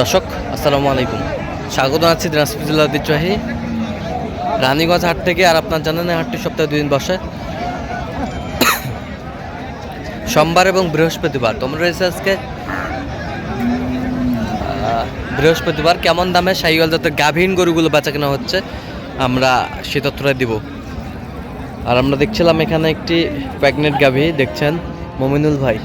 দর্শক, আসসালামু আলাইকুম। স্বাগত আছি দিনাজপুর জেলার ঐতিহ্যবাহী রানীগঞ্জ হাট থেকে, আর আপনার জানেন হাটটি সপ্তাহে দুদিন বসে। সোমবার এবং বৃহস্পতিবার। তোমরা রয়েছে আজকে বৃহস্পতিবার। কেমন দামে সাইকেল যাতে গাভীন গরুগুলো বেচা কেনা হচ্ছে, আমরা সে দিব। আর আমরা দেখছিলাম এখানে একটি প্রেগনেন্ট গাভী, দেখছেন, মমিনুল ভাই।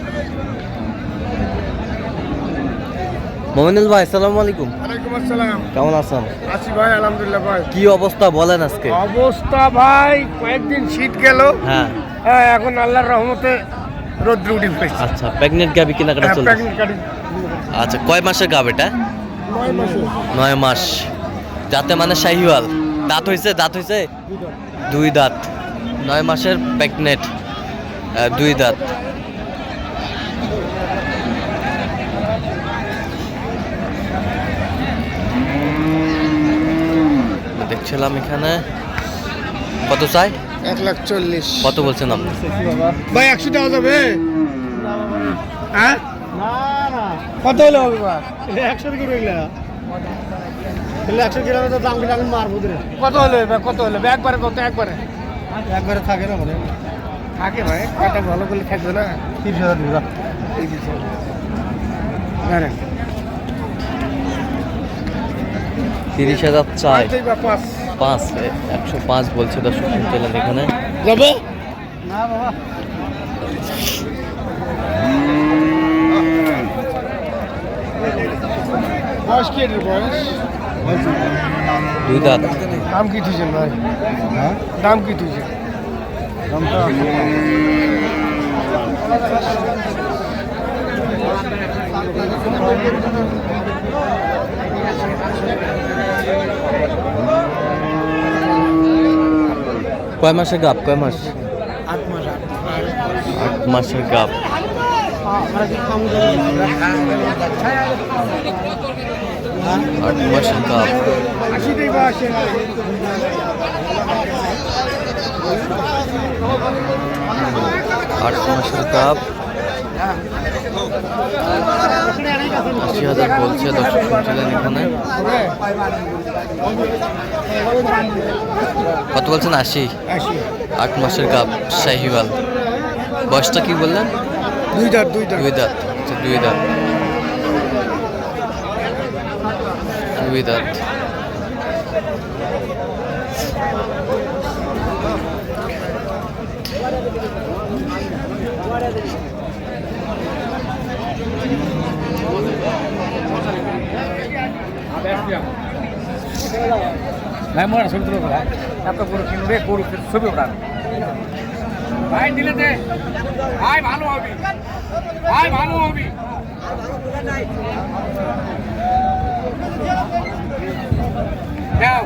মমিনুল ভাই আসসালামু আলাইকুম। ওয়ালাইকুম আসসালাম। কেমন আছেন? আছি ভাই আলহামদুলিল্লাহ ভাই। কি অবস্থা বলেন আজকে? অবস্থা ভাই কয়েকদিন শীত গেল। হ্যাঁ। হ্যাঁ এখন আল্লাহর রহমতে রোদ্র উঠে পড়েছে। আচ্ছা প্রেগনেন্ট গাবি কেনাকাটা হ্যাঁ, চলছে আচ্ছা কয় মাসের গাভ এটা? নয় মাসে নয় মাস। যাতে মানে শাহিওয়াল। দাঁত হইছে দাঁত হইছে? দুই দাঁত। নয় মাসের প্রেগনেন্ট। দুই দাঁত। দেখছিলাম এখানে। কত চাই? এক লাখ চল্লিশ। কত বলছেন আপনি? ভাই একশো টাকা যাবে? হ্যাঁ? কত হলে হবে বা একশো কি রইলা তাহলে একশো কিলো তো দাম কিলো আমি মারবো রে কত হলে ভাই কত হলে? একবারে কত? একবারে? একবারে থাকে না মানে থাকে ভাই। কটা ভালো করলে থাকবে না? তিরিশ হাজার দিবা। তিরিশ হাজার। তিরিশ হাজার চাই পাঁচ। পাঁচ একশো পাঁচ বলছে দর্শক শুনছিলেন এখানে। দুই দাঁত। দাম কি তুইছেন ভাই? হ্যাঁ? দাম কি তুইছেন? দামটা কয় মাসের গাপ কয় মাস? আট মাস আট মাসের গাপ আট মাসের গাপ আট মাসের গাপ আশি হাজার বলছে দর্শক শুনছিলেন এখানে। কত বলছেন? আশি? আট মাসের গাপ শাহিওয়াল। বয়সটা কি বললেন? দুই দাঁত দুই দাঁত। দুই দাঁত আচ্ছা দুই দাঁত। দুই দাঁত। ভাই মোরা ছবি তুলো ভাই এত গরু কিনো রে গরু ছবি ওঠান ভাই দিলে দে ভাই ভালো হবি ভাই ভালো হবি দাও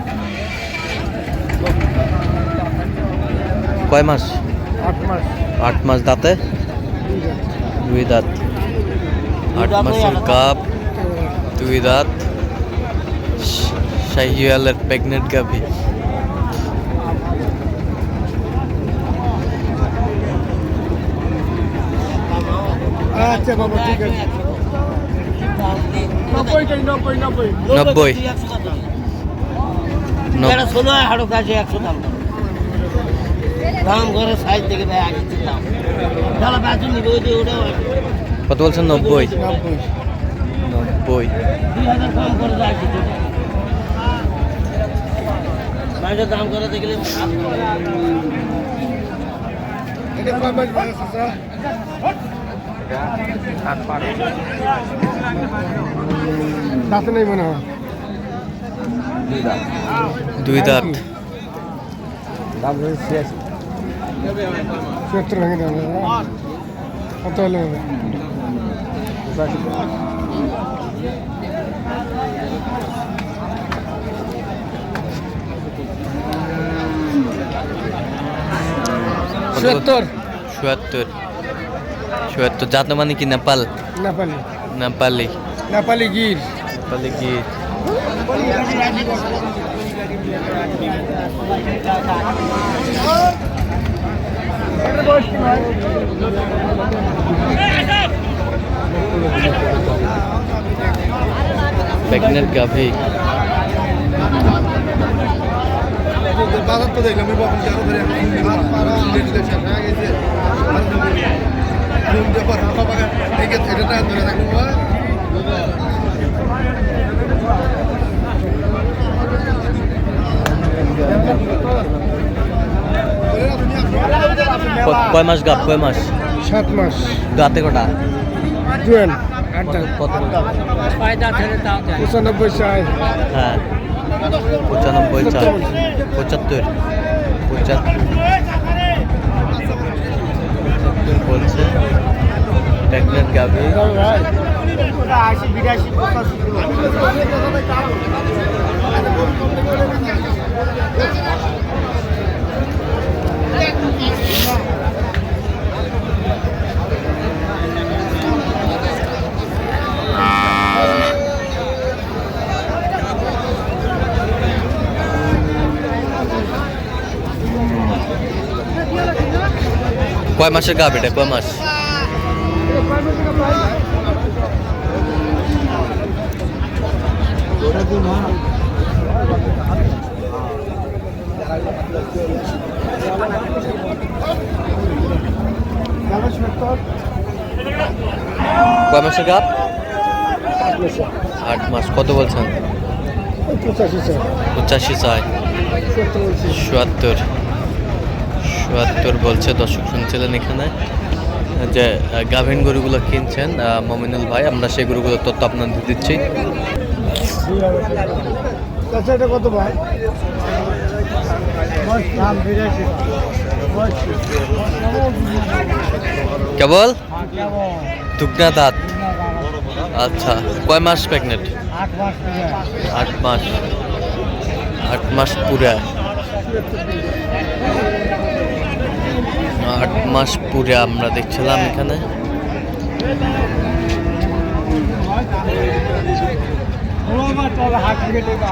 কয় মাস? আট মাস। আট মাস দাঁতে? দুই দাঁত। আট মাসের কাপ দুই দাঁত। শাহিওয়ালের প্রেগনেন্ট গাভি। আচ্ছা বাবা ঠিক আছে। নব্বই নব্বই নব্বই। নব- ষোলো হাড়ো কাছে একশো দাম। দাম করে সাইজ থেকে ভাই আগে নিবে ওই ওটাও কত বলছেন? নব্বই। নব্বই। নব্বই। দুই হাজার কম করে কিছু বাইরের দাম করে দেখলে এটা কয় মাস বয়স আছে? দাঁত নেই মনে হয়? দুই দাঁত। দাম হয়েছে ভেঙে দেবেন কত হলে চুয়াত্তর চুয়াত্তর জাত মানে কি? নেপাল। নেপালি। নেপালি। নেপালি গির। নেপালি কি প্রেগনেন্ট গাভী। বাজার তো দেখলাম আমি চারো ধরে এটা ধরে থাকব কয় মাস গাভ কয় মাস? সাত মাস। দাঁতে কটা? জুয়েল। কত? পঁচানব্বই হ্যাঁ। পঁচানব্বই চার পঁচাত্তর পঁচাত্তর। বলছে। প্রেগনেন্ট গাভী বিরাশি কয় মাসের গাভ এটা? কয় মাস? কয় মাসের গাভ আট মাস। কত বলছেন? পঁচাশি চাই চাই চুয়াত্তর বলছে দর্শক শুনছিলেন এখানে যে গাভিন গরুগুলো কিনছেন মমিনুল ভাই আমরা সেই গরুগুলোর তথ্য আপনাদের দিচ্ছি। কত ভাই? কেবল? দুগনা দাঁত। আচ্ছা কয় মাস প্রেগনেন্ট? আট মাস। আট মাস পুরা। আট মাস পুরা আমরা দেখছিলাম এখানে। হাট থেকে টাকা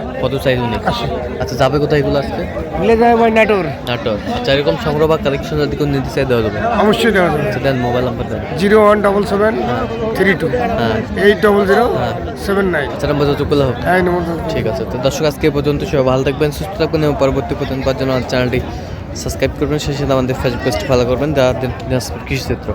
কত আচ্ছা যাবে কোথায় এগুলো আজকে? নাটোর। আচ্ছা এরকম সংগ্রহ বা কালেকশন যদি কোনো নিতে চাই দেওয়া যাবে? অবশ্যই দেওয়া যাবে। আচ্ছা দেন মোবাইল নাম্বার দেন। Zero one double seven three two eight double zero. Seven nine আচ্ছা নাম্বার যত করলে হবে। এই ঠিক আছে তো দর্শক আজকে পর্যন্ত সবাই ভালো থাকবেন সুস্থ থাকবেন এবং পরবর্তী পর্যন্ত পাওয়ার জন্য চ্যানেলটি সাবস্ক্রাইব করবেন সেই সাথে আমাদের ফেসবুক পেজটি ফলো করবেন দিনাজপুর কৃষি ক্ষেত্র।